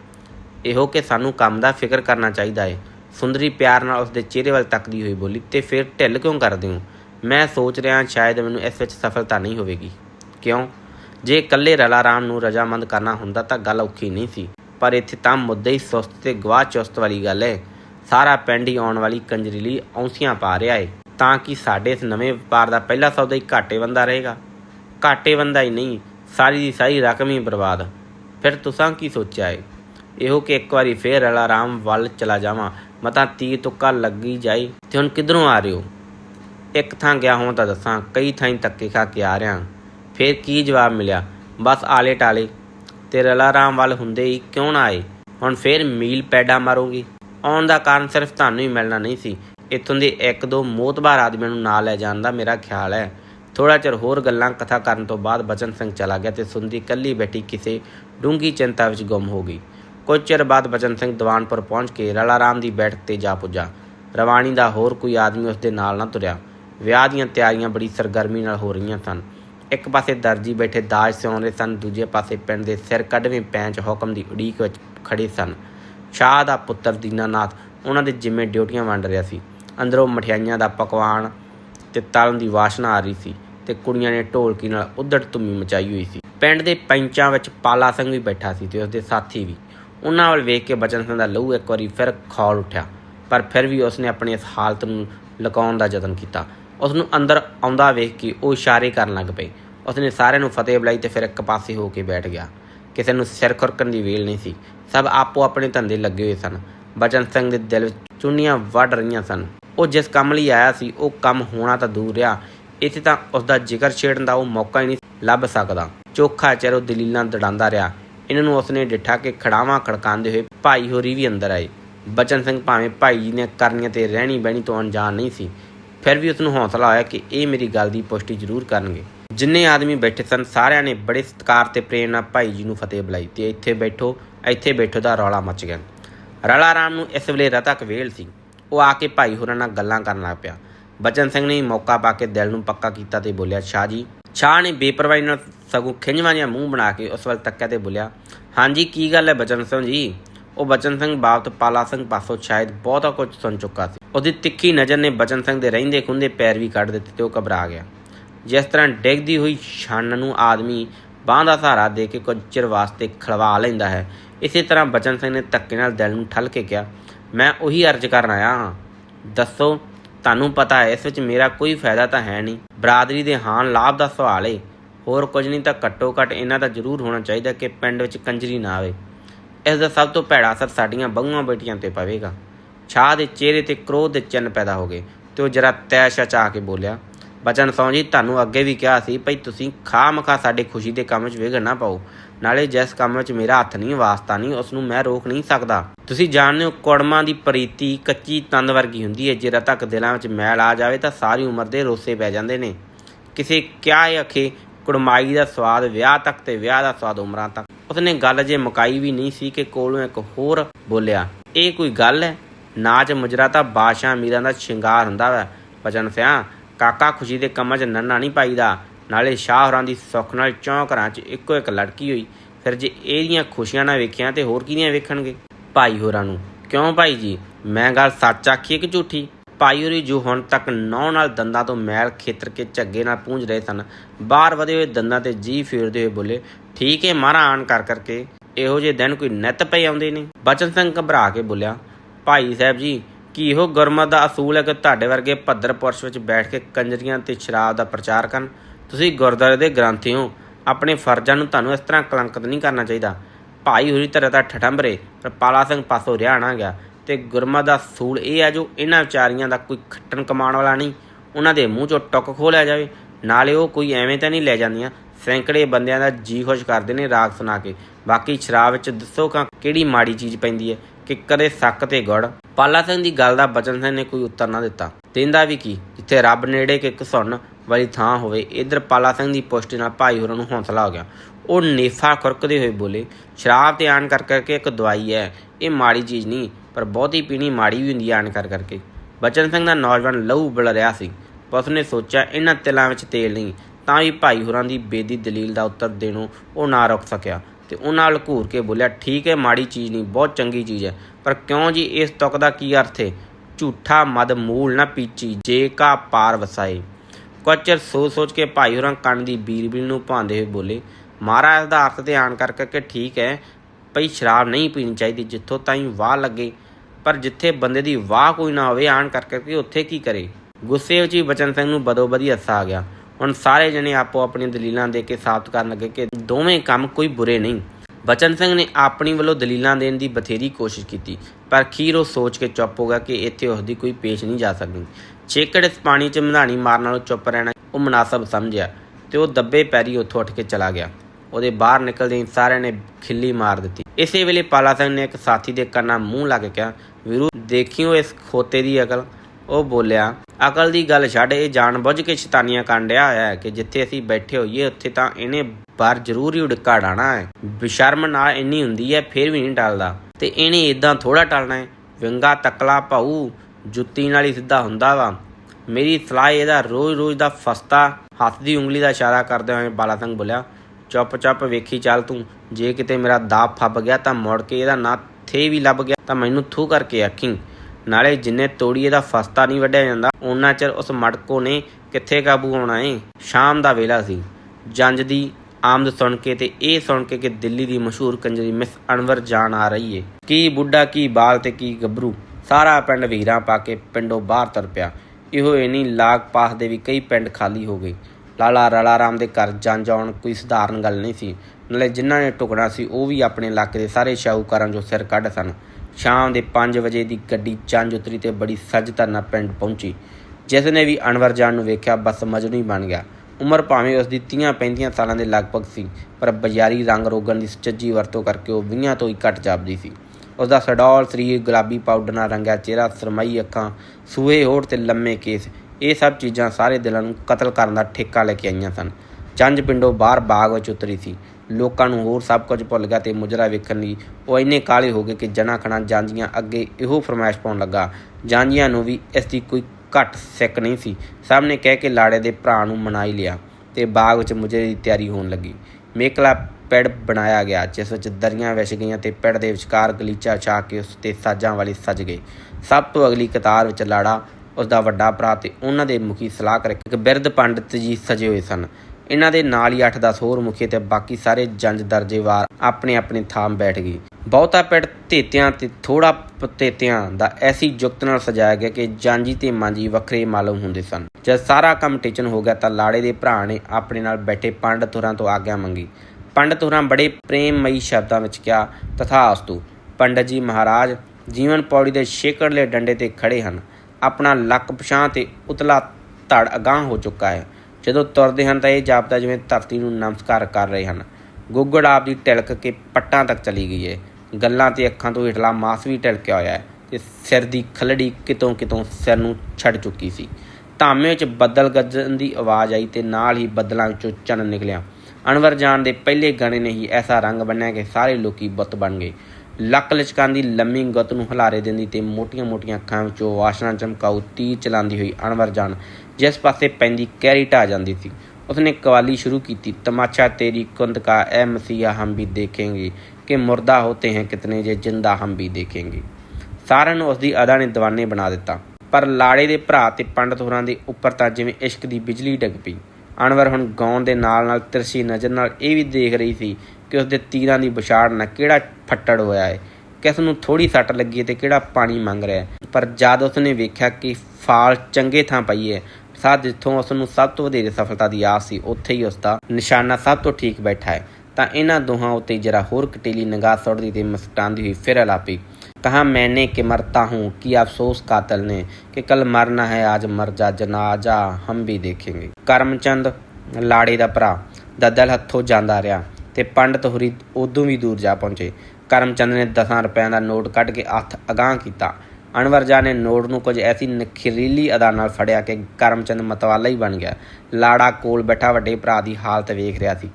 ਇਹੋ ਕਿ ਸਾਨੂੰ ਕੰਮ ਦਾ ਫਿਕਰ ਕਰਨਾ ਚਾਹੀਦਾ ਏ। ਸੁੰਦਰੀ ਪਿਆਰ ਨਾਲ ਉਸਦੇ ਚਿਹਰੇ ਵੱਲ ਤੱਕਦੀ ਹੋਈ ਬੋਲੀ, ਤੇ ਫਿਰ ਢਿੱਲ ਕਿਉਂ ਕਰਦੇ ਹੋ? ਮੈਂ ਸੋਚ ਰਿਹਾ ਸ਼ਾਇਦ ਮੈਨੂੰ ਇਸ ਵਿੱਚ ਸਫਲਤਾ ਨਹੀਂ ਹੋਵੇਗੀ। ਕਿਉਂ? ਜੇ ਇਕੱਲੇ ਰਲਾ ਰਾਮ ਨੂੰ ਰਜਾਮੰਦ ਕਰਨਾ ਹੁੰਦਾ ਤਾਂ ਗੱਲ ਔਖੀ ਨਹੀਂ ਸੀ। ਪਰ ਇੱਥੇ ਤਾਂ ਮੁੱਦੇ ਹੀ ਸੁਸਤ ਤੇ ਗਵਾਹ ਚੁਸਤ ਵਾਲੀ ਗੱਲ ਹੈ। ਸਾਰਾ ਪਿੰਡ ਹੀ ਆਉਣ ਵਾਲੀ ਕੰਜਰੀਲੀ ਔਂਸੀਆਂ ਪਾ ਰਿਹਾ ਏ। ਤਾਂ ਕਿ ਸਾਡੇ ਇਸ ਨਵੇਂ ਵਪਾਰ ਦਾ ਪਹਿਲਾ ਸੌਦਾ ਹੀ ਘਾਟੇ ਬੰਦਾ ਰਹੇਗਾ। ਘਾਟੇ ਬੰਦਾ ਹੀ ਨਹੀਂ, ਸਾਰੀ ਦੀ ਸਾਰੀ ਰਕਮ ਹੀ ਬਰਬਾਦ। ਫਿਰ ਤੁਸਾਂ ਕੀ ਸੋਚਿਆ ਏ? ਇਹੋ ਕਿ ਇੱਕ ਵਾਰੀ ਫੇਰ ਅਲਾਰਾਮ ਵੱਲ ਚਲਾ ਜਾਵਾਂ, ਮਤਾ ਤੀ ਤੁੱਕਾ ਲੱਗੀ ਜਾਈ। ਤੇ ਹੁਣ ਕਿੱਧਰੋਂ ਆ ਰਹੇ ਹੋ? ਇੱਕ ਥਾਂ ਗਿਆ ਹਾਂ ਤਾਂ ਦੱਸਾਂ, ਕਈ ਥਾਈਂ ਧੱਕੇ ਖਾ ਕੇ ਆ ਰਿਹਾ। ਫੇਰ ਕੀ ਜਵਾਬ ਮਿਲਿਆ? ਬਸ ਆਲੇ ਟਾਲੇ ਤੇ ਰਲਾਰਾਮ ਵੱਲ ਹੁੰਦੇ ਹੀ ਕਿਉਂ ਨਾ ਆਏ? ਹੁਣ ਫੇਰ ਮੀਲ ਪੈਡਾ ਮਾਰੋਗੇ। ਆਉਣ ਦਾ ਕਾਰਨ ਸਿਰਫ ਤੁਹਾਨੂੰ ਹੀ ਮਿਲਣਾ ਨਹੀਂ ਸੀ। ਇੱਥੋਂ ਦੇ ਇੱਕ ਦੋ ਮੋਤਬਾਰ ਆਦਮੀਆਂ ਨੂੰ ਨਾਲ ਲੈ ਜਾਣ ਦਾ ਮੇਰਾ ਖਿਆਲ ਹੈ। ਥੋੜਾ ਚਿਰ ਹੋਰ ਗੱਲਾਂ ਕਥਾ ਕਰਨ ਤੋਂ ਬਾਅਦ ਬਚਨ ਸਿੰਘ ਚਲਾ ਗਿਆ ਤੇ ਸੁੰਦੀ ਇਕੱਲੀ ਬੈਠੀ ਕਿਸੇ ਡੂੰਗੀ ਚਿੰਤਾ ਵਿੱਚ ਗੁੰਮ ਹੋ ਗਈ। ਕੁਝ ਚਿਰ ਬਾਅਦ ਬਚਨ ਸਿੰਘ ਦੀਵਾਨਪੁਰ ਪਹੁੰਚ ਕੇ ਰਲਾਰਾਮ ਦੀ ਬੈਠਕ ਤੇ ਜਾ ਪੁੱਜਾ। ਰਵਾਣੀ ਦਾ ਹੋਰ ਕੋਈ ਆਦਮੀ ਉਸ ਦੇ ਨਾਲ ਨਾ ਤੁਰਿਆ। ਵਿਆਹ ਦੀਆਂ ਤਿਆਰੀਆਂ ਬੜੀ ਸਰਗਰਮੀ ਨਾਲ ਹੋ ਰਹੀਆਂ ਸਨ। ਇੱਕ ਪਾਸੇ ਦਰਜੀ ਬੈਠੇ ਦਾਜ ਸਿਉਂ ਸਨ, ਦੂਜੇ ਪਾਸੇ ਪਿੰਡ ਦੇ ਸਿਰ ਕੱਢਵੇਂ ਪੈਂਚ ਹੁਕਮ ਦੀ ਉਡੀਕ ਵਿੱਚ ਖੜੇ ਸਨ। ਸ਼ਾਹ ਦਾ ਪੁੱਤਰ ਦੀਨਾਨਾਥ ਉਹਨਾਂ ਦੇ ਜਿੰਮੇ ਡਿਊਟੀਆਂ ਵੰਡ ਰਿਹਾ ਸੀ। ਅੰਦਰੋਂ ਮਠਿਆਈਆਂ ਦਾ ਪਕਵਾਨ ਤੇ ਤਲਣ ਦੀ ਵਾਸ਼ਨਾ ਆ ਰਹੀ ਸੀ ਤੇ ਕੁੜੀਆਂ ਨੇ ਢੋਲਕੀ ਨਾਲ ਉਧੜ ਧੁੰਮੀ ਮਚਾਈ ਹੋਈ ਸੀ। ਪਿੰਡ ਦੇ ਪੰਚਾਂ ਵਿੱਚ ਪਾਲਾ ਸਿੰਘ ਵੀ ਬੈਠਾ ਸੀ ਤੇ ਉਸਦੇ ਸਾਥੀ ਵੀ। ਉਹਨਾਂ ਵੱਲ ਵੇਖ ਕੇ ਬਚਨ ਸਿੰਘ ਦਾ ਲਹੂ ਇੱਕ ਵਾਰੀ ਫਿਰ ਖੌਲ ਉੱਠਿਆ, ਪਰ ਫਿਰ ਵੀ ਉਸਨੇ ਆਪਣੀ ਇਸ ਹਾਲਤ ਨੂੰ ਲੁਕਾਉਣ ਦਾ ਯਤਨ ਕੀਤਾ। ਉਸ ਨੂੰ ਅੰਦਰ ਆਉਂਦਾ ਵੇਖ ਕੇ ਉਹ ਇਸ਼ਾਰੇ ਕਰਨ ਲੱਗ ਪਏ ਉਸਨੇ ਸਾਰਿਆਂ ਨੂੰ ਫਤਿਹ ਬੁਲਾਈ ਤੇ ਫਿਰ ਇੱਕ ਪਾਸੇ ਹੋ ਕੇ ਬੈਠ ਗਿਆ। ਕਿਸੇ ਨੂੰ ਸਿਰ ਖੁਰਕਣ ਦੀ ਵੇਲ ਨਹੀਂ ਸੀ। ਸਭ ਆਪੋ ਆਪਣੇ ਧੰਦੇ ਲੱਗੇ ਹੋਏ ਸਨ। ਬਚਨ ਸਿੰਘ ਦੇ ਦਿਲ ਵਿੱਚ ਚੁੰਨੀਆਂ ਵੱਢ ਰਹੀਆਂ ਸਨ। ਉਹ ਜਿਸ ਕੰਮ ਲਈ ਆਇਆ ਸੀ, ਉਹ ਕੰਮ ਹੋਣਾ ਤਾਂ ਦੂਰ ਰਿਹਾ। ਇੱਥੇ ਤਾਂ ਉਸ ਦਾ ਜ਼ਿਕਰ ਛੇੜਨ ਦਾ ਉਹ ਮੌਕਾ ਹੀ ਨਹੀਂ ਲੱਭ ਸਕਦਾ। ਚੋਖਾ ਚਿਰ ਉਹ ਦਲੀਲਾਂ ਦੜਾਉਂਦਾ ਰਿਹਾ। ਇਹਨਾਂ ਨੂੰ ਉਸਨੇ ਡਿੱਠਾ ਕਿ ਖੜਾਵਾਂ ਖੜਕਾਉਂਦੇ ਹੋਏ ਭਾਈ ਹੋਰੀ ਵੀ ਅੰਦਰ ਆਏ। ਬਚਨ ਸਿੰਘ ਭਾਵੇਂ ਭਾਈ ਜੀ ਨੇ ਕਰਨੀਆਂ ਤੇ ਰਹਿਣੀ ਬਹਿਣੀ ਤੋਂ ਅਣਜਾਣ ਨਹੀਂ ਸੀ। ਫਿਰ ਵੀ ਉਸ ਨੂੰ ਹੌਸਲਾ ਆਇਆ ਕਿ ਇਹ ਮੇਰੀ ਗੱਲ ਦੀ ਪੁਸ਼ਟੀ ਜ਼ਰੂਰ ਕਰਨਗੇ। ਜਿੰਨੇ ਆਦਮੀ ਬੈਠੇ ਸਨ, ਸਾਰਿਆਂ ਨੇ ਬੜੇ ਸਤਿਕਾਰ ਤੇ ਪ੍ਰੇਮ ਨਾਲ ਭਾਈ ਜੀ ਨੂੰ ਫਤਿਹ ਬੁਲਾਈ ਤੇ ਇੱਥੇ ਬੈਠੋ ਇੱਥੇ ਬੈਠੋ ਦਾ ਰੌਲਾ ਮਚ ਗਿਆ। ਰਲਾ ਰਾਮ ਨੂੰ ਇਸ ਵੇਲੇ ਰਤਕ ਵੇਲ ਸੀ। ਉਹ ਆ ਕੇ ਭਾਈ ਹੋਰਾਂ ਨਾਲ ਗੱਲਾਂ ਕਰਨ ਲੱਗ ਪਿਆ। ਬਚਨ ਸਿੰਘ ਨੇ ਮੌਕਾ ਪਾ ਕੇ ਦਿਲ ਨੂੰ ਪੱਕਾ ਕੀਤਾ ਤੇ ਬੋਲਿਆ, ਸ਼ਾਹ ਜੀ। ਸ਼ਾਹ ਨੇ ਬੇਪਰਵਾਹੀ ਨਾਲ ਸਗੋਂ ਖਿੰਝਵਾਂ ਜਿਹਾ ਮੂੰਹ ਬਣਾ ਕੇ ਉਸ ਵੱਲ ਤੱਕਿਆ ਤੇ ਬੋਲਿਆ, ਹਾਂਜੀ, ਕੀ ਗੱਲ ਹੈ ਬਚਨ ਸਿੰਘ ਜੀ? ਉਹ ਬਚਨ ਸਿੰਘ ਬਾਬਤ ਪਾਲਾ ਸਿੰਘ ਪਾਸੋਂ ਸ਼ਾਇਦ ਬਹੁਤਾ ਕੁਝ ਸੁਣ ਚੁੱਕਾ ਸੀ। ਉਹਦੀ ਤਿੱਖੀ ਨਜ਼ਰ ਨੇ ਬਚਨ ਸਿੰਘ ਦੇ ਰਹਿੰਦੇ ਖੁੰਦੇ ਪੈਰ ਵੀ ਕੱਢ ਦਿੱਤੇ ਤੇ ਉਹ ਘਬਰਾ ਗਿਆ। ਜਿਸ ਤਰ੍ਹਾਂ ਡਿੱਗਦੀ ਹੋਈ ਛਣ ਨੂੰ ਆਦਮੀ ਬਾਂਹ ਦਾ ਸਹਾਰਾ ਦੇ ਕੇ ਕੁਝ ਚਿਰ ਵਾਸਤੇ ਖਲਵਾ ਲੈਂਦਾ ਹੈ, ਇਸੇ ਤਰ੍ਹਾਂ ਬਚਨ ਸਿੰਘ ਨੇ ਧੱਕੇ ਨਾਲ ਦਿਲ ਨੂੰ ਠੱਲ ਕੇ ਕਿਹਾ, ਮੈਂ ਉਹੀ ਅਰਜ਼ ਕਰਨ ਆਇਆ ਹਾਂ। ਦੱਸੋ, ਤੁਹਾਨੂੰ ਪਤਾ ਹੈ, ਇਸ ਵਿੱਚ ਮੇਰਾ ਕੋਈ ਫਾਇਦਾ ਤਾਂ ਹੈ ਨਹੀਂ। ਬਰਾਦਰੀ ਦੇ ਹਾਨ ਲਾਭ ਦਾ ਸਵਾਲ ਏ। ਹੋਰ ਕੁਝ ਨਹੀਂ ਤਾਂ ਘੱਟੋ ਘੱਟ ਇਹਨਾਂ ਦਾ ਜ਼ਰੂਰ ਹੋਣਾ ਚਾਹੀਦਾ ਕਿ ਪਿੰਡ ਵਿੱਚ ਕੰਜਰੀ ਨਾ ਆਵੇ। ਇਸ ਦਾ ਸਭ ਤੋਂ ਭੈੜਾ ਅਸਰ ਸਾਡੀਆਂ ਬਹੂਆਂ ਬੇਟੀਆਂ ਤੇ ਪਵੇਗਾ। ਛਾਹ ਦੇ ਚਿਹਰੇ ਤੇ ਕ੍ਰੋਧ ਦੇ ਚਿੰਨ੍ਹ ਪੈਦਾ ਹੋ ਗਏ ਤੇ ਉਹ ਜਰਾ ਤੈਸ਼ਾ ਚਾਹ ਕੇ ਬੋਲਿਆ, ਬਚਨ ਸੌਂ ਜੀ ਤੁਹਾਨੂੰ ਅੱਗੇ ਵੀ ਕਿਹਾ ਸੀ, ਭਈ ਤੁਸੀਂ ਖਾਮਖਾ ਸਾਡੇ ਖੁਸ਼ੀ ਦੇ ਕੰਮ 'ਚ ਵਿਘਨ ਨਾ ਪਾਓ। ਨਾਲੇ ਜਿਸ ਕੰਮ ਵਿੱਚ ਮੇਰਾ ਹੱਥ ਨਹੀਂ, ਵਾਸਤਾ ਨਹੀਂ ਉਸ ਨੂੰ ਮੈਂ ਰੋਕ ਨਹੀਂ ਸਕਦਾ। ਤੁਸੀਂ ਜਾਣਦੇ ਹੋ ਕੌੜਮਾਂ ਦੀ ਪ੍ਰੀਤੀ ਕੱਚੀ ਤੰਦ ਵਰਗੀ ਹੁੰਦੀ ਹੈ। ਜਿਹੜਾ ਤੱਕ ਦਿਲਾਂ ਵਿੱਚ ਮੈਲ ਆ ਜਾਵੇ ਤਾਂ ਸਾਰੀ ਉਮਰ ਦੇ ਰੋਸੇ ਪੈ ਜਾਂਦੇ ਨੇ। ਕਿਸੇ ਕਿਆ ਅਖੇ ਕੁੜਮਾਈ ਦਾ ਸਵਾਦ, ਵਿਆਹ ਤੱਕ ਤੇ ਵਿਆਹ ਦਾ ਸਵਾਦ ਉਮਰਾਂ ਤੱਕ। ਉਸਨੇ ਗੱਲ ਜੇ ਮੁਕਾਈ ਵੀ ਨਹੀਂ ਸੀ ਕਿ ਕੋਲੋਂ ਇੱਕ ਹੋਰ ਬੋਲਿਆ, ਇਹ ਕੋਈ ਗੱਲ ਹੈ? ਨਾਚ ਮੁਜਰਾ ਤਾਂ ਬਾਦਸ਼ਾਹ ਮੀਰਾਂ ਦਾ ਸ਼ਿੰਗਾਰ ਹੁੰਦਾ ਵੈ। ਬਚਨ ਸਿਆ, ਕਾਕਾ ਖੁਸ਼ੀ ਦੇ ਕੰਮਾਂ 'ਚ ਨੰਨਾ ਨਹੀਂ ਪਾਈਦਾ। ਨਾਲੇ ਸ਼ਾਹ ਹੋਰਾਂ ਦੀ ਸੁੱਖ ਨਾਲ ਚੌਂ ਘਰਾਂ 'ਚ ਇੱਕੋ ਇੱਕ ਲੜਕੀ ਹੋਈ। ਫਿਰ ਜੇ ਇਹਦੀਆਂ ਖੁਸ਼ੀਆਂ ਨਾ ਵੇਖੀਆਂ ਤੇ ਹੋਰ ਕਿਹਦੀਆਂ ਵੇਖਣਗੇ? ਭਾਈ ਹੋਰਾਂ ਨੂੰ, ਕਿਉਂ ਭਾਈ ਜੀ? ਮੈਂ ਗੱਲ ਸੱਚ ਆਖੀ ਹੈ ਕਿ ਝੂਠੀ? ਭਾਈ ਹੋਰੀ ਜੋ ਹੁਣ ਤੱਕ ਨੌ ਨਾਲ ਦੰਦਾਂ ਤੋਂ ਮੈਲ ਖੇਤਰ ਕੇ ਝੱਗੇ ਨਾਲ ਪੂੰਝ ਰਹੇ ਸਨ, ਬਾਹਰ ਵਧੇ ਹੋਏ ਦੰਦਾਂ ਤੇ ਜੀ ਫੇਰਦੇ ਹੋਏ ਬੋਲੇ, ਠੀਕ ਹੈ ਮਾਰਾ ਆਣ ਕਰ ਕਰਕੇ, ਇਹੋ ਜਿਹੇ ਦਿਨ ਕੋਈ ਨਿੱਤ ਪਏ ਆਉਂਦੇ ਨੇ। ਬਚਨ ਸਿੰਘ ਘਬਰਾ ਕੇ ਬੋਲਿਆ, ਭਾਈ ਸਾਹਿਬ ਜੀ, ਕੀ ਇਹੋ ਗੁਰਮਤ ਦਾ ਅਸੂਲ ਹੈ ਕਿ ਤੁਹਾਡੇ ਵਰਗੇ ਭੱਦਰ ਪੁਰਸ਼ ਵਿੱਚ ਬੈਠ ਕੇ ਕੰਜਰੀਆਂ ਤੇ ਸ਼ਰਾਬ ਦਾ ਪ੍ਰਚਾਰ ਕਰਨ? ਤੁਸੀਂ ਗੁਰਦੁਆਰੇ ਦੇ ਗ੍ਰੰਥੀ ਹੋ, ਆਪਣੇ ਫਰਜ਼ਾਂ ਨੂੰ ਤੁਹਾਨੂੰ ਇਸ ਤਰ੍ਹਾਂ ਕਲੰਕਿਤ ਨਹੀਂ ਕਰਨਾ ਚਾਹੀਦਾ। ਭਾਈ ਹੋਰੀ ਤਰ੍ਹਾਂ ਦਾ ਠਠੰਬਰੇ, ਪਰ ਪਾਲਾ ਸਿੰਘ ਪਾਸੋਂ ਰਿਆ ਨਾ ਗਿਆ। ਤੇ ਗੁਰਮਾ ਦਾ ਸੂਲ ਇਹ ਹੈ ਜੋ ਇਹਨਾਂ ਵਿਚਾਰੀਆਂ ਦਾ ਕੋਈ ਖੱਟਣ ਕਮਾਉਣ ਵਾਲਾ ਨਹੀਂ, ਉਹਨਾਂ ਦੇ ਮੂੰਹ ਚੋਂ ਟੁੱਕ ਖੋਲਿਆ ਜਾਵੇ। ਨਾਲੇ ਉਹ ਕੋਈ ਐਵੇਂ ਤਾਂ ਨਹੀਂ ਲੈ ਜਾਂਦੀਆਂ, ਸੈਂਕੜੇ ਬੰਦਿਆਂ ਦਾ ਜੀ ਖੁਸ਼ ਕਰਦੇ ਨੇ ਰਾਗ ਸੁਣਾ ਕੇ। ਬਾਕੀ ਸ਼ਰਾਬ ਵਿੱਚ ਦੱਸੋ ਕਾਂ ਕਿਹੜੀ ਮਾੜੀ ਚੀਜ਼ ਪੈਂਦੀ ਹੈ, ਕਿ ਕਦੇ ਸੱਕ ਤੇ ਗੁੜ। ਪਾਲਾ ਸਿੰਘ ਦੀ ਗੱਲ ਦਾ ਬਚਨ ਸਿੰਘ ਨੇ ਕੋਈ ਉੱਤਰ ਨਾ ਦਿੱਤਾ। ਦਿੰਦਾ ਵੀ ਕੀ, ਜਿੱਥੇ ਰੱਬ ਨੇੜੇ ਕਿ ਘਸੁੰਨ ਵਾਲੀ ਥਾਂ ਹੋਵੇ, ਇਧਰ ਪਾਲਾ ਸਿੰਘ ਦੀ ਪੁਸ਼ਟੀ ਨਾਲ ਭਾਈ ਹੋਰਾਂ ਨੂੰ ਹੌਸਲਾ ਹੋ ਗਿਆ। ਉਹ ਨੇਫਾ ਖੁਰਕਦੇ ਹੋਏ ਬੋਲੇ, ਸ਼ਰਾਬ ਤੇ ਆਣ ਕਰ ਕਰਕੇ ਇੱਕ ਦਵਾਈ ਹੈ, ਇਹ ਮਾੜੀ ਚੀਜ਼ ਨਹੀਂ ਪਰ ਬਹੁਤੀ ਪੀਣੀ ਮਾੜੀ ਵੀ ਹੁੰਦੀ ਹੈ ਆਣ ਕਰ ਕਰਕੇ। ਬਚਨ ਸਿੰਘ ਦਾ ਨੌਜਵਾਨ ਲਹੂ ਬਲ ਰਿਹਾ ਸੀ। ਪਰ ਉਸਨੇ ਸੋਚਿਆ ਇਹਨਾਂ ਤਿਲਾਂ ਵਿੱਚ ਤੇਲ ਨਹੀਂ, ਤਾਂ ਵੀ ਭਾਈ ਹੋਰਾਂ ਦੀ ਬੇਦੀ ਦਲੀਲ ਦਾ ਉੱਤਰ ਦੇਣੋਂ ਉਹ ਨਾ ਰੁਕ ਸਕਿਆ ਤੇ ਉਹਨਾਂ ਨਾਲ ਘੂਰ ਕੇ ਬੋਲਿਆ, ਠੀਕ ਹੈ, ਮਾੜੀ ਚੀਜ਼ ਨਹੀਂ, ਬਹੁਤ ਚੰਗੀ ਚੀਜ਼ ਹੈ। ਪਰ ਕਿਉਂ ਜੀ ਇਸ ਤੁਕ ਦਾ ਕੀ ਅਰਥ ਹੈ ਝੂਠਾ ਮਦ ਮੂਲ ਨਾ ਪੀਚੀ, ਜੇ ਕਾ ਪਾਰ ਵਸਾਏ। ਕੁਝ ਸੋਚ ਸੋਚ ਕੇ ਭਾਈ ਹੋਰਾਂ ਕੰਨ ਦੀ ਬੀਰਬੀਲ ਨੂੰ ਭਾਂਦੇ ਹੋਏ ਬੋਲੇ, ਮਹਾਰਾਜ ਦਾ ਅਰਥ ਤੇ ਆਣ ਕਰਕੇ ਕਿ ਠੀਕ ਹੈ ਪਈ ਸ਼ਰਾਬ ਨਹੀਂ ਪੀਣੀ ਚਾਹੀਦੀ, ਜਿੱਥੋਂ ਤਾਈ ਵਾਹ ਲੱਗੇ। ਪਰ ਜਿੱਥੇ ਬੰਦੇ ਦੀ ਵਾਹ ਕੋਈ ਨਾ ਹੋਵੇ, ਆਣ ਕਰਕੇ ਕਿ ਉੱਥੇ ਕੀ ਕਰੇ? ਗੁੱਸੇ ਵਿੱਚ ਹੀ ਬਚਨ ਸਿੰਘ ਨੂੰ ਬਦੋਬਦੀ ਹੱਸਾ ਆ ਗਿਆ। ਹੁਣ ਸਾਰੇ ਜਣੇ ਆਪੋ ਆਪਣੀਆਂ ਦਲੀਲਾਂ ਦੇ ਕੇ ਸਾਬਤ ਕਰਨ ਲੱਗੇ ਕਿ ਦੋਵੇਂ ਕੰਮ ਕੋਈ ਬੁਰੇ ਨਹੀਂ। ਬਚਨ ਸਿੰਘ ਨੇ ਆਪਣੀ ਵੱਲੋਂ ਦਲੀਲਾਂ ਦੇਣ ਦੀ ਬਥੇਰੀ ਕੋਸ਼ਿਸ਼ ਕੀਤੀ, ਪਰ ਅਖੀਰ ਉਹ ਸੋਚ ਕੇ ਚੁੱਪ ਹੋ ਗਿਆ ਕਿ ਇੱਥੇ ਉਸ ਦੀ ਕੋਈ ਪੇਸ਼ ਨਹੀਂ ਜਾ ਸਕਦੀ। ਛੇਕੜ ਇਸ ਪਾਣੀ 'ਚ ਮਧਾਣੀ ਮਾਰਨ ਨਾਲੋਂ ਚੁੱਪ ਰਹਿਣਾ ਉਹ ਮناسب ਸਮਝਿਆ ਤੇ ਉਹ ਦੱਬੇ ਪੈਰੀ ਉੱਥੋਂ ਉੱਠ ਕੇ ਚਲਾ ਗਿਆ। ਉਹਦੇ ਬਾਹਰ ਨਿਕਲਦੇ ਸਾਰਿਆਂ ਨੇ ਖਿੱਲੀ ਮਾਰ ਦਿੱਤੀ। ਇਸੇ ਵੇਲੇ ਪਾਲਾ ਸਿੰਘ ਨੇ ਇੱਕ ਸਾਥੀ ਦੇ ਕੰਨਾਂ ਮੂੰਹ ਲਾ ਕੇ ਕਿਹਾ, ਵੀਰੂ, ਦੇਖਿਓ ਇਸ ਖੋਤੇ ਦੀ ਅਕਲ। ਉਹ ਬੋਲਿਆ, ਅਕਲ ਦੀ ਗੱਲ ਛੱਡ, ਇਹ ਜਾਣ ਬੁੱਝ ਕੇ ਸ਼ੈਤਾਨੀਆਂ ਕਰਨ ਡਿਆ ਹੋਇਆ ਹੈ ਕਿ ਜਿੱਥੇ ਅਸੀਂ ਬੈਠੇ ਹੋਈਏ, ਉੱਥੇ ਤਾਂ ਇਹਨੇ ਬਾਹਰ ਜ਼ਰੂਰ ਹੀ ਉੜਕਾ ਡਾਣਾ ਹੈ। ਬਿਸ਼ਰਮ ਨਾਲ ਇੰਨੀ ਹੁੰਦੀ ਹੈ, ਫਿਰ ਵੀ ਨਹੀਂ ਟਲਦਾ। ਤੇ ਇਹਨੇ ਇਦਾਂ ਥੋੜਾ ਟਲਣਾ ਹੈ। ਵਿੰਗਾ ਤਕਲਾ ਭਾਊ, ਜੁੱਤੀ ਨਾਲ ਹੀ ਸਿੱਧਾ ਹੁੰਦਾ ਵਾ। ਮੇਰੀ ਸਲਾਹ ਇਹਦਾ ਰੋਜ਼-ਰੋਜ਼ ਦਾ ਫਸਤਾ, ਹੱਥ ਦੀ ਉਂਗਲੀ ਦਾ ਇਸ਼ਾਰਾ ਕਰਦੇ ਹੋਏ ਬਾਲਾ ਸਿੰਘ ਬੋਲਿਆ ਚੁੱਪ ਚੁੱਪ ਵੇਖੀ, ਚੱਲ ਤੂੰ, ਜੇ ਕਿਤੇ ਮੇਰਾ ਦਾਬ ਫੱਬ ਗਿਆ ਤਾਂ ਮੁੜ ਕੇ ਇਹਦਾ ਨਾਂ ਥੇ ਵੀ ਲੱਭ ਗਿਆ। ਤਾਂ ਮੈਨੂੰ ਥੂ ਕਰਕੇ ਆਖੀ, ਨਾਲੇ ਜਿੰਨੇ ਤੋੜੀ ਇਹਦਾ ਫਸਤਾ ਨਹੀਂ ਵੱਢਿਆ ਜਾਂਦਾ ਉਹਨਾਂ ਚਿਰ ਉਸ ਮੜਕੋ ਨੇ ਕਿੱਥੇ ਕਾਬੂ ਆਉਣਾ ਏ? ਸ਼ਾਮ ਦਾ ਵੇਲਾ ਸੀ। ਜੰਜ ਦੀ ਆਮਦ ਸੁਣ ਕੇ ਤੇ ਇਹ ਸੁਣ ਕੇ ਕਿ ਦਿੱਲੀ ਦੀ ਮਸ਼ਹੂਰ ਕੰਜਰੀ ਮਿਸ ਅਨਵਰ ਜਾਨ ਆ ਰਹੀ ਏ। ਕੀ ਬੁੱਢਾ, ਕੀ ਬਾਲ ਤੇ ਕੀ ਗੱਭਰੂ, ਸਾਰਾ ਪਿੰਡ ਵੀਰਾਂ ਪਾ ਕੇ ਪਿੰਡੋਂ ਬਾਹਰ ਤਰ ਪਿਆ। ਇਹੋ ਇਨੀ ਲਾਗ ਪਾਸ ਦੇ ਵੀ ਕਈ ਪਿੰਡ ਖਾਲੀ ਹੋ ਗਏ। ਲਾਲਾ ਰਲਾ ਰਾਮ ਦੇ ਘਰ ਜੰਜ ਆਉਣ ਕੋਈ ਸਧਾਰਨ ਗੱਲ ਨਹੀਂ ਸੀ। ਨਾਲੇ ਜਿਨ੍ਹਾਂ ਨੇ ਟੁਕਣਾ ਸੀ, ਉਹ ਵੀ ਆਪਣੇ ਇਲਾਕੇ ਦੇ ਸਾਰੇ ਸ਼ਾਹੂਕਾਰਾਂ ਜੋ ਸਿਰ ਕੱਢ ਸਨ। ਸ਼ਾਮ ਦੇ 5 ਵਜੇ ਦੀ ਗੱਡੀ ਜੰਜ ਉਤਰੀ ਤੇ ਬੜੀ ਸੱਜਤਾ ਨਾਲ ਪਿੰਡ ਪਹੁੰਚੀ। ਜਿਸ ਨੇ ਵੀ ਅਨਵਰ ਜਾਨ ਨੂੰ ਵੇਖਿਆ, ਬਸ ਮਜਨੂ ਹੀ ਬਣ ਗਿਆ। ਉਮਰ ਭਾਵੇਂ ਉਸ ਦੀ 30 35 ਸਾਲਾਂ ਦੇ ਲਗਭਗ ਸੀ, ਪਰ ਬਜ਼ਾਰੀ ਰੰਗ ਰੋਗਨ ਦੀ ਸੁਚੱਜੀ ਵਰਤੋਂ ਕਰਕੇ ਉਹ 20 ਤੋਂ ਹੀ ਘੱਟ ਜਾਪਦੀ ਸੀ। ਉਸ ਦਾ ਸਡੌਲ, ਸਰੀਰ, ਗੁਲਾਬੀ ਪਾਊਡਰ ਨਾਲ ਰੰਗਿਆ ਚਿਹਰਾ, ਸਰਮਈ ਅੱਖਾਂ, ਸੂਹੇ ਹੋਠ ਤੇ ਲੰਮੇ ਕੇਸ ਇਹ ਸਭ ਚੀਜ਼ਾਂ ਸਾਰੇ ਦਿਲਾਂ ਨੂੰ ਕਤਲ ਕਰਨ ਦਾ ਠੇਕਾ ਲੈ ਕੇ ਆਈਆਂ ਸਨ। ਜੰਜ ਪਿੰਡੋਂ ਬਾਹਰ ਬਾਗ ਵਿੱਚ ਉਤਰੀ ਸੀ। ਲੋਕਾਂ ਨੂੰ ਹੋਰ ਸਭ ਕੁਝ ਭੁੱਲ ਗਿਆ ਤੇ ਮੁਜਰਾ ਵੇਖਣ ਲਈ ਉਹ ਇੰਨੇ ਕਾਲੇ ਹੋ ਗਏ ਕਿ ਜਨਾ ਖਣਾ ਜਾਂਜੀਆਂ ਅੱਗੇ ਇਹੋ ਫਰਮਾਇਸ਼ ਪਾਉਣ ਲੱਗਾ। ਜਾਂਜੀਆਂ ਨੂੰ ਵੀ ਇਸ ਦੀ ਕੋਈ ਘੱਟ ਸਿੱਕ ਨਹੀਂ ਸੀ। ਸਭ ਨੇ ਕਹਿ ਕੇ ਲਾੜੇ ਦੇ ਭਰਾ ਨੂੰ ਮਨਾਈ ਲਿਆ ਤੇ ਬਾਗ ਵਿੱਚ ਮੁਜਰੇ ਦੀ ਤਿਆਰੀ ਹੋਣ ਲੱਗੀ। ਮੇਕਲਾ ਪੈੜ ਬਣਾਇਆ ਗਿਆ, ਜਿਸ ਵਿੱਚ ਦਰੀਆਂ ਵਿਛ ਗਈਆਂ ਤੇ ਪੈੜ ਦੇ ਵਿਚਕਾਰ ਗਲੀਚਾ ਛਾ ਕੇ ਉਸ ਤੇ ਸਾਜਾਂ ਵਾਲੀ ਸਜ ਗਏ। ਸਭ ਤੋਂ ਅਗਲੀ ਕਤਾਰ ਵਿੱਚ ਲਾੜਾ ਉਸ ਦਾ ਵੱਡਾ ਭਰਾ ਤੇ ਉਹਨਾਂ ਦੇ ਮੁਖੀ ਸਲਾਹਕਾਰ ਇੱਕ ਬਿਰਧ ਪੰਡਿਤ ਜੀ ਸਜੇ ਹੋਏ ਸਨ। ਇਹਨਾਂ ਦੇ ਨਾਲ ਹੀ 8-10 ਹੋਰ ਮੁਖੀ ਤੇ ਬਾਕੀ ਸਾਰੇ ਜੰਜ ਦਰਜੇਵਾਰ ਆਪਣੇ ਆਪਣੇ ਥਾਂ ਬੈਠ ਗਏ। ਬਹੁਤਾ ਪਿੰਡ ਤੇਤਿਆਂ ਤੇ ਥੋੜਾ ਪਤੇਤਿਆਂ ਦਾ ਐਸੀ ਜੁਗਤ ਨਾਲ ਸਜਾਇਆ ਗਿਆ ਕਿ ਜਾਂਜੀ ਤੇ ਮਾਂਜੀ ਵੱਖਰੇ ਮਾਲੂਮ ਹੁੰਦੇ ਸਨ। ਜਦ ਸਾਰਾ ਕੰਮ ਟਿਚਨ ਹੋ ਗਿਆ ਤਾਂ ਲਾੜੇ ਦੇ ਭਰਾ ਨੇ ਆਪਣੇ ਨਾਲ ਬੈਠੇ ਪੰਡਤ ਹੋਰਾਂ ਤੋਂ ਆਗਿਆ ਮੰਗੀ। ਪੰਡਤ ਹੋਰਾਂ ਬੜੇ ਪ੍ਰੇਮਮਈ ਸ਼ਬਦਾਂ ਵਿੱਚ ਕਿਹਾ, ਤਥਾਸਤੂ, ਪੰਡਤ ਜੀ ਮਹਾਰਾਜ, ਜੀਵਨ ਪੌੜੀ ਦੇ ਛੇਕੜਲੇ ਡੰਡੇ ਤੇ ਖੜੇ ਹਨ। ਆਪਣਾ ਲੱਕ ਪਛਾਂ ਤੇ ਉਤਲਾ ਧੜ ਅਗਾਂਹ ਹੋ ਚੁੱਕਾ ਹੈ। ਜਦੋਂ ਤੁਰਦੇ ਹਨ ਤਾਂ ਇਹ ਜਾਪਦਾ ਜਿਵੇਂ ਧਰਤੀ ਨੂੰ ਨਮਸਕਾਰ ਕਰ ਰਹੇ ਹਨ। ਗੁੱਗੜ ਆਪ ਦੀ ਟਿਲਕ ਕੇ ਪੱਟਾਂ ਤੱਕ ਚਲੀ ਗਈ ਹੈ ਗੱਲਾਂ ਤੇ ਅੱਖਾਂ ਤੋਂ ਹੇਠਲਾ ਮਾਸ ਵੀ ਟਿਲਕਿਆ ਹੋਇਆ ਹੈ ਤੇ ਸਿਰ ਦੀ ਖਲੜੀ ਕਿਤੋਂ ਕਿਤੋਂ ਸਿਰ ਨੂੰ ਛੱਡ ਚੁੱਕੀ ਸੀ। ਧਾਮੇ ਵਿੱਚ ਬੱਦਲ ਗੱਜਣ ਦੀ ਆਵਾਜ਼ ਆਈ ਤੇ ਨਾਲ ਹੀ ਬੱਦਲਾਂ ਵਿੱਚੋਂ ਚੰਨ ਨਿਕਲਿਆ। ਅਨਵਰ ਜਾਨ ਦੇ ਪਹਿਲੇ ਗਾਣੇ ਨੇ ਹੀ ਐਸਾ ਰੰਗ ਬੰਨਿਆ ਕਿ ਸਾਰੇ ਲੋਕੀ ਬੁੱਤ ਬਣ ਗਏ। ਲੱਕ ਲਚਕਾਂ ਦੀ ਲੰਮੀ ਗਤ ਨੂੰ ਹਲਾਰੇ ਦਿੰਦੀ ਤੇ ਮੋਟੀਆਂ-ਮੋਟੀਆਂ ਅੱਖਾਂ ਵਿੱਚੋਂ ਵਾਸ਼ਨਾ ਚਮਕਾਉ ਤੀਰ ਚਲਾਉਂਦੀ ਹੋਈ ਅਣਵਰ ਜਾਣ ਜਿਸ ਪਾਸੇ ਪੈਂਦੀ ਕੈਰੀ ਢਾ ਜਾਂਦੀ ਸੀ। ਉਸਨੇ ਕਵਾਲੀ ਸ਼ੁਰੂ ਕੀਤੀ ਤਮਾਚਾ ਤੇਰੀ ਕੁੰਦ ਕਾ ਐ ਮਸੀਹਾ ਹਮ ਵੀ ਦੇਖेंगे ਕਿ ਮਰਦਾ ਹੋਤੇ ਹੈ ਕਿਤਨੇ ਜੇ ਜਿੰਦਾ ਹਮ ਵੀ ਦੇਖेंगे ਸਾਰਿਆਂ ਨੂੰ ਉਸਦੀ ਅਦਾ ਨੇ ਦਵਾਨੇ ਬਣਾ ਦਿੱਤਾ। ਪਰ ਲਾੜੇ ਦੇ ਭਰਾ ਤੇ ਪੰਡਤ ਹੋਰਾਂ ਦੇ ਉੱਪਰ ਤਾਂ ਜਿਵੇਂ ਇਸ਼ਕ ਦੀ ਬਿਜਲੀ ਡਿੱਗ ਪਈ। ਅਨਵਰ ਹੁਣ ਗਾਉਣ ਦੇ ਨਾਲ ਨਾਲ ਤਿਰਸੀ ਨਜ਼ਰ ਨਾਲ ਇਹ ਵੀ ਦੇਖ ਰਹੀ ਸੀ ਕਿ ਉਸਦੇ ਤੀਰਾਂ ਦੀ ਵਿਛਾੜ ਨਾਲ ਕਿਹੜਾ ਫੱਟੜ ਹੋਇਆ ਹੈ ਕਿਸ ਨੂੰ ਥੋੜੀ ਸੱਟ ਲੱਗੀ ਹੈ ਤੇ ਕਿਹੜਾ ਪਾਣੀ ਮੰਗ ਰਿਹਾ ਹੈ ਪਰ ਜਦ ਉਸਨੇ ਵੇਖਿਆ ਕਿ ਫਾਲ ਚੰਗੇ ਥਾਂ ਪਈ ਹੈ ਸਾਥ ਜਿੱਥੋਂ ਉਸ ਨੂੰ ਸਭ ਤੋਂ ਵਧੇਰੇ ਸਫਲਤਾ ਦੀ ਆਸ ਸੀ ਉੱਥੇ ਹੀ ਉਸ ਦਾ ਨਿਸ਼ਾਨਾ ਸਭ ਤੋਂ ਠੀਕ ਬੈਠਾ ਹੈ ਤਾਂ ਇਹਨਾਂ ਦੋਹਾਂ ਉੱਤੇ ਜਰਾ ਹੋਰ ਕਟੀਲੀ ਨਿਗਾਹ ਸੁੱਟਦੀ ਤੇ ਮੁਸਕਰਾਉਂਦੀ ਹੋਈ ਫਿਰ ਅਲਾਪੀ कहा मैंने कि मरता हूँ कि अफसोस कातल ने कि कल मरना है आज मर जा जनाजा हम भी देखेंगे ਕਰਮਚੰਦ ਲਾੜੇ ਦਾ ਭਰਾ ਦਦਲ ਹੱਥੋਂ ਜਾਂਦਾ ਰਿਹਾ ਤੇ ਪੰਡਤ ਹੋਰੀ ਉਦੋਂ ਵੀ ਦੂਰ ਜਾ ਪਹੁੰਚੇ। ਕਰਮਚੰਦ ਨੇ 10 ਰੁਪਏ ਦਾ ਨੋਟ ਕੱਢ ਕੇ ਹੱਥ ਅਗਾਂਹ ਕੀਤਾ। ਅਨਵਰ ਜਾ ਨੇ ਨੋਟ ਨੂੰ ਕੁਝ ਐਸੀ ਨਖਰੀਲੀ ਅਦਾ ਨਾਲ ਫੜਿਆ ਕਿ ਕਰਮਚੰਦ ਮਤਵਾਲਾ ਹੀ ਬਣ ਗਿਆ। ਲਾੜਾ ਕੋਲ ਬੈਠਾ ਵੱਡੇ ਭਰਾ ਦੀ ਹਾਲਤ ਵੇਖ ਰਿਹਾ ਸੀ।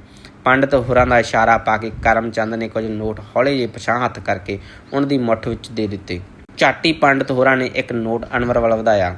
ਪੰਡਤ ਹੋਰਾਂ ਦਾ ਇਸ਼ਾਰਾ ਪਾ ਕੇ ਕਰਮਚੰਦ ਨੇ ਕੁਝ ਨੋਟ ਹੌਲੇ ਜਿਹੇ ਪਛਾਂ ਹੱਥ ਕਰਕੇ ਉਹਨਾਂ ਦੀ ਮੁੱਠ ਵਿੱਚ ਦੇ ਦਿੱਤੇ। ਝਾਟੀ ਪੰਡਤ ਹੋਰਾਂ ਨੇ ਇੱਕ ਨੋਟ ਅਨਵਰ ਵੱਲ ਵਧਾਇਆ।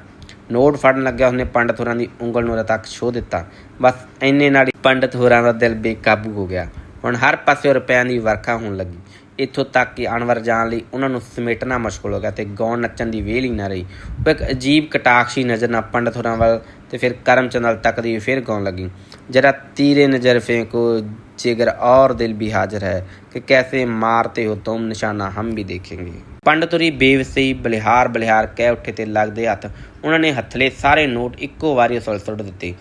ਨੋਟ ਫੜਨ ਲੱਗਿਆ ਉਸਨੇ ਪੰਡਤ ਹੋਰਾਂ ਦੀ ਉਂਗਲ ਨੂੰ ਉਹਦੇ ਤੱਕ ਛੋ ਦਿੱਤਾ। ਬਸ ਇੰਨੇ ਨਾਲ ਹੀ ਪੰਡਤ ਹੋਰਾਂ ਦਾ ਦਿਲ ਬੇਕਾਬੂ ਹੋ ਗਿਆ। ਹੁਣ ਹਰ ਪਾਸੇ ਰੁਪਿਆਂ ਦੀ ਵਰਖਾ ਹੋਣ ਲੱਗੀ। ਇੱਥੋਂ ਤੱਕ ਕਿ ਅਨਵਰ ਜਾਣ ਲਈ ਉਹਨਾਂ ਨੂੰ ਸਮੇਟਣਾ ਮੁਸ਼ਕਲ ਹੋ ਗਿਆ ਤੇ ਗਾਉਣ ਨੱਚਣ ਦੀ ਵੇਲ ਹੀ ਨਾ ਰਹੀ। ਉਹ ਇੱਕ ਅਜੀਬ ਕਟਾਕਸ਼ੀ ਨਜ਼ਰ ਨਾਲ ਪੰਡਤ ਹੋਰਾਂ ਵੱਲ ਤੇ ਫਿਰ ਕਰਮਚੰਦ ਨਾਲ ਤੱਕਦੀ ਫਿਰ ਗਾਉਣ ਲੱਗੀ। ਜਰਾ ਤੀਰੇ ਨਜ਼ਰ ਫੇਂਕੋ, ਜਿਗਰ ਔਰ ਦਿਲ ਵੀ ਹਾਜ਼ਰ ਹੈ ਕਿ ਕੈਸੇ ਮਾਰਤੇ ਹੋ ਤੁਮ ਨਿਸ਼ਾਨਾ ਹਮ ਵੀ ਦੇਖेंगे ਪੰਡਤੁਰੀ ਬੇਵਸਈ, ਬਲਿਹਾਰ ਬਲਿਹਾਰ ਕਹਿ ਉੱਠੇ ਤੇ ਲੱਗਦੇ ਹੱਥ। ਉਹਨਾਂ ਨੇ ਹੱਥਲੇ ਸਾਰੇ ਨੋਟ ਇੱਕੋ ਵਾਰੀ ਸੁਲਸੜ ਦਿੱਤੇ।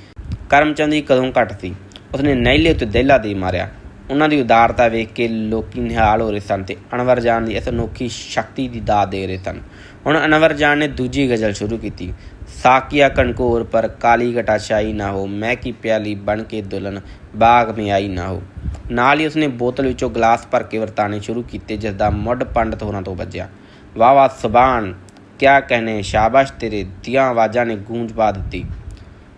ਕਰਮਚੰਦ ਦੀ ਕਦੋਂ ਘਟ ਸੀ। ਉਸਨੇ ਨਹਿਲੇ ਉੱਤੇ ਦਹਿਲਾ ਦੇ ਮਾਰਿਆ। ਉਹਨਾਂ ਦੀ ਉਦਾਰਤਾ ਵੇਖ ਕੇ ਲੋਕੀ ਨਿਹਾਲ ਹੋ ਰਹੇ ਸਨ ਤੇ ਅਨਵਰ ਜਾਨ ਦੀ ਇਸ ਅਨੋਖੀ ਸ਼ਕਤੀ ਦੀ ਦਾਤ ਦੇ ਰਹੇ ਸਨ। ਹੁਣ ਅਨਵਰ ਜਾਨ ਨੇ ਦੂਜੀ ਗਜ਼ਲ ਸ਼ੁਰੂ ਕੀਤੀ। ਸਾਕੀਆ ਕਣਕੋਰ ਪਰ ਕਾਲੀ ਘਟਾ ਨਾ ਹੋ, ਮੈਂ ਕੀ ਪਿਆਲੀ ਬਣ ਕੇ ਦੁਲਨ ਬਾਗ ਮੇ ਆਈ ਨਾ ਹੋ। ਨਾਲ ਹੀ ਉਸਨੇ ਬੋਤਲ ਵਿੱਚੋਂ ਗਲਾਸ ਭਰ ਕੇ ਵਰਤਾਣੇ ਸ਼ੁਰੂ ਕੀਤੇ ਜਿਸ ਦਾ ਮੁੱਢ ਪੰਡਤ ਹੋਰਾਂ ਤੋਂ ਵੱਜਿਆ। ਵਾਹ ਵਾਹ ਸੁਬਾਨ ਕਿਆ ਕਹਨੇ, ਸ਼ਾਬਾਸ਼ ਤੇਰੇ, ਦੀਆਂ ਆਵਾਜ਼ਾਂ ਨੇ ਗੂੰਜ ਪਾ ਦਿੱਤੀ।